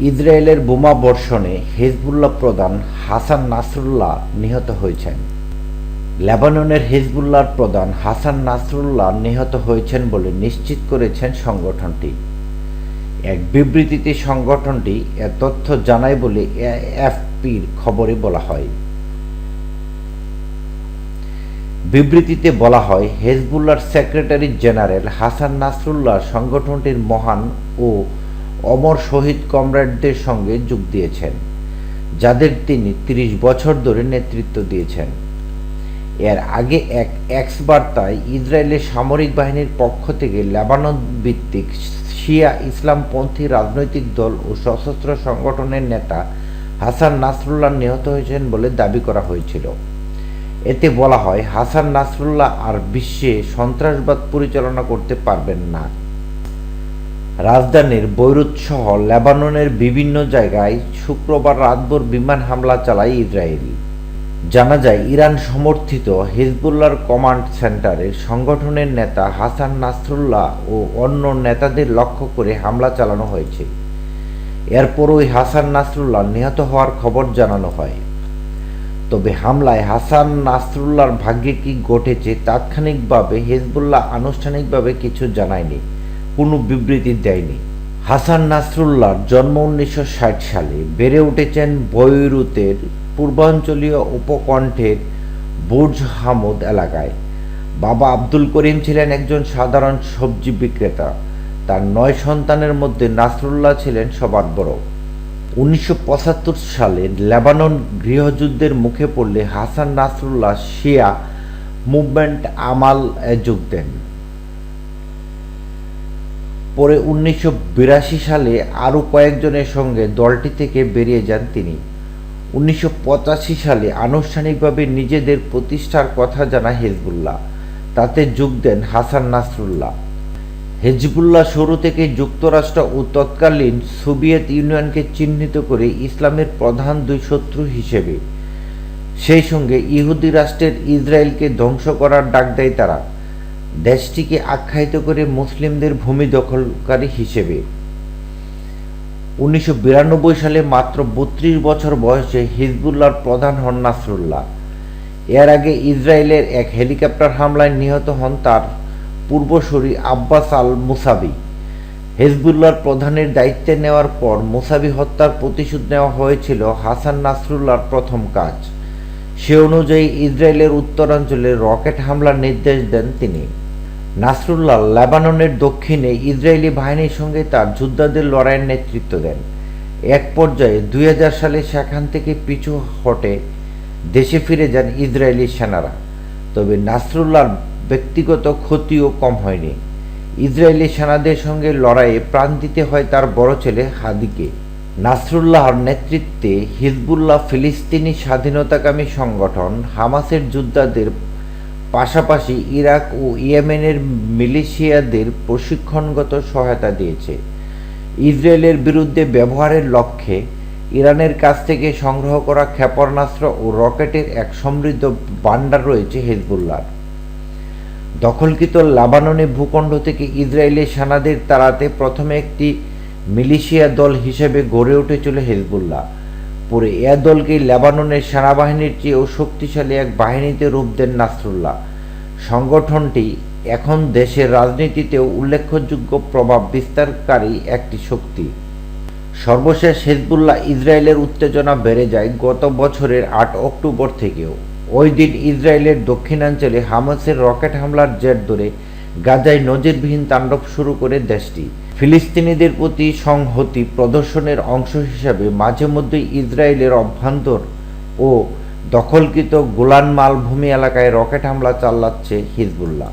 ইসরায়েলের বোমা বর্ষণে হেজবুল্লাহ প্রধান হাসান নাসরুল্লাহ নিহত হয়েছেন। লেবাননের হেজবুল্লাহর প্রধান হাসান নাসরুল্লাহ নিহত হয়েছেন বলে নিশ্চিত করেছেন সংগঠনটি। এক বিবৃতিতে সংগঠনটি এ তথ্য জানায় বলে এএফপির খবরে বলা হয়। বিবৃতিতে বলা হয়, হেজবুল্লাহর সেক্রেটারি জেনারেল হাসান নাসরুল্লাহ সংগঠনটির মহান ও অমর শহীদ কমরেডদের সঙ্গে যোগ দিয়েছেন, যাদের তিনি ৩০ বছর ধরে নেতৃত্ব দিয়েছেন। এর আগে এক এক্স বার্তায় ইসরায়েলের সামরিক বাহিনীর পক্ষ থেকে লেবানন ভিত্তিক শিয়া ইসলামপন্থী রাজনৈতিক দল ও সশস্ত্র সংগঠনের নেতা হাসান নাসরুল্লাহ নিহত হয়েছেন বলে দাবি করা হয়েছিল। এতে বলা হয়, হাসান নাসরুল্লাহ আর বিশ্বে সন্ত্রাসবাদ পরিচালনা করতে পারবেন না। রাজধানীর বৈরুত সহ লেবাননের বিভিন্ন জায়গায় শুক্রবার রাতভর বিমান হামলা চালায় ইসরায়েল। জানা যায়, ইরান সমর্থিত হিজবুল্লাহর কমান্ড সেন্টারের সংগঠনের নেতা হাসান নাসরুল্লাহ ও অন্য নেতাদের লক্ষ্য করে হামলা চালানো হয়েছে। এরপরই হাসান নাসরুল্লাহ নিহত হওয়ার খবর জানানো হয়। তবে হামলায় হাসান নাসরুল্লাহর ভাগ্যে কি ঘটেছে, তাৎক্ষণিকভাবে হিজবুল্লাহ আনুষ্ঠানিকভাবে কিছু জানায়নি। কোনো বিবৃতি দেয়নি। হাসান নাসরুল্লাহর জন্ম উনিশশো ষাট সালে বেড়ে উঠেছেন বৈরুতের পূর্বাঞ্চলীয় উপকণ্ঠের বুর্জ হামুদ এলাকায়। বাবা আব্দুল করিম ছিলেন একজন সাধারণ সবজি বিক্রেতা। তার নয় সন্তানের মধ্যে নাসরুল্লাহ ছিলেন সবার বড়। উনিশশো পঁচাত্তর সালে লেবানন গৃহযুদ্ধের মুখে পড়লে হাসান নাসরুল্লাহ শিয়া মুভমেন্ট আমাল যোগ দেন। পরে উনিশশো বিরাশি সালে আরও কয়েকজনের সঙ্গে দলটি থেকে বেরিয়ে যান তিনি। উনিশশো পঁচাশি সালে আনুষ্ঠানিকভাবে নিজেদের প্রতিষ্ঠার কথা জানায় হেজবুল্লাহ। তাতে যোগ দেন হাসান নাসরুল্লাহ। হেজবুল্লাহ শুরু থেকে যুক্তরাষ্ট্র ও তৎকালীন সোভিয়েত ইউনিয়নকে চিহ্নিত করে ইসলামের প্রধান দুই শত্রু হিসেবে। সেই সঙ্গে ইহুদি রাষ্ট্রের ইসরায়েলকে ধ্বংস করার ডাক দেয় তারা। দেশটিকে আখ্যায়িত করে মুসলিমদের ভূমি দখলকারী হিসেবে। উনিশশো বিরানব্বই সালে মাত্র বত্রিশ বছর বয়সে হিজবুল্লাহর প্রধান হন নাসরুল্লাহ। এর আগে ইসরায়েলের এক হেলিকপ্টার হামলায় নিহত হন তার পূর্বসূরি আব্বাস আল মুসাবি হেজবুল্লাহর প্রধানের দায়িত্বে নেওয়ার পর মুসাবি হত্যার প্রতিশোধ নেওয়া হয়েছিল হাসান নাসরুল্লাহর প্রথম কাজ। সে অনুযায়ী ইসরায়েলের উত্তরাঞ্চলে রকেট হামলার নির্দেশ দেন তিনি। নাসরুল্লাহ লেবাননের দক্ষিণে ইসরায়েলি বাহিনীর সঙ্গে তার যোদ্ধাদের লড়াইয়ের নেতৃত্ব দেন। এক পর্যায়ে দুই সালে সেখান থেকে পিছু হটে দেশে ফিরে যান ইসরায়েলি সেনারা। তবে নাসরুল্লাহর ব্যক্তিগত ক্ষতিও কম হয়নি। ইসরায়েলি সেনাদের সঙ্গে লড়াইয়ে প্রাণ দিতে হয় তার বড় ছেলে হাদিকে। নাসরুল্লাহর নেতৃত্বে হিজবুল্লাহ ফিলিস্তিনি স্বাধীনতাকামী সংগঠন হামাসের যোদ্ধাদের পাশাপাশি ইরাক ও ইয়েমেনের মিলিশিয়াদের প্রশিক্ষণগত সহায়তা দিয়েছে। ইসরায়েলের বিরুদ্ধে ব্যবহারের লক্ষ্যে ইরানের কাছ থেকে সংগ্রহ করা ক্ষেপণাস্ত্র ও রকেটের এক সমৃদ্ধ ভাণ্ডার রয়েছে হিজবুল্লাহর দখলকৃত লাবাননে ভূখণ্ড থেকে ইসরায়েলের সেনাদের তাড়াতে প্রথমে একটি মিলিশিয়া দল হিসেবে গড়ে উঠেছিল হেজবুল্লাহ। পরে এ দলকে লেবাননের সেনাবাহিনীর চেয়েও শক্তিশালী এক বাহিনীতে রূপ দেন নাসরুল্লাহ। সংগঠনটি এখন দেশের রাজনীতিতেও উল্লেখযোগ্য প্রভাব বিস্তারকারী একটি শক্তি। সর্বশেষ হেজবুল্লাহ ইসরায়েলের উত্তেজনা বেড়ে যায় গত বছরের আট অক্টোবর থেকেও। ওই দিন ইসরায়েলের দক্ষিণাঞ্চলে হামাসের রকেট হামলার জের ধরে গাজায় নজিরবিহীন তাণ্ডব শুরু করে দেশটি। ফিলিস্তিনিদের প্রতি সংহতি প্রদর্শনের অংশ হিসাবে মাঝে মধ্যে ইসরায়েলের অভ্যন্তর ও দখলকৃত গোলান মালভূমি এলাকায় রকেট হামলা চালাচ্ছে হিজবুল্লাহ।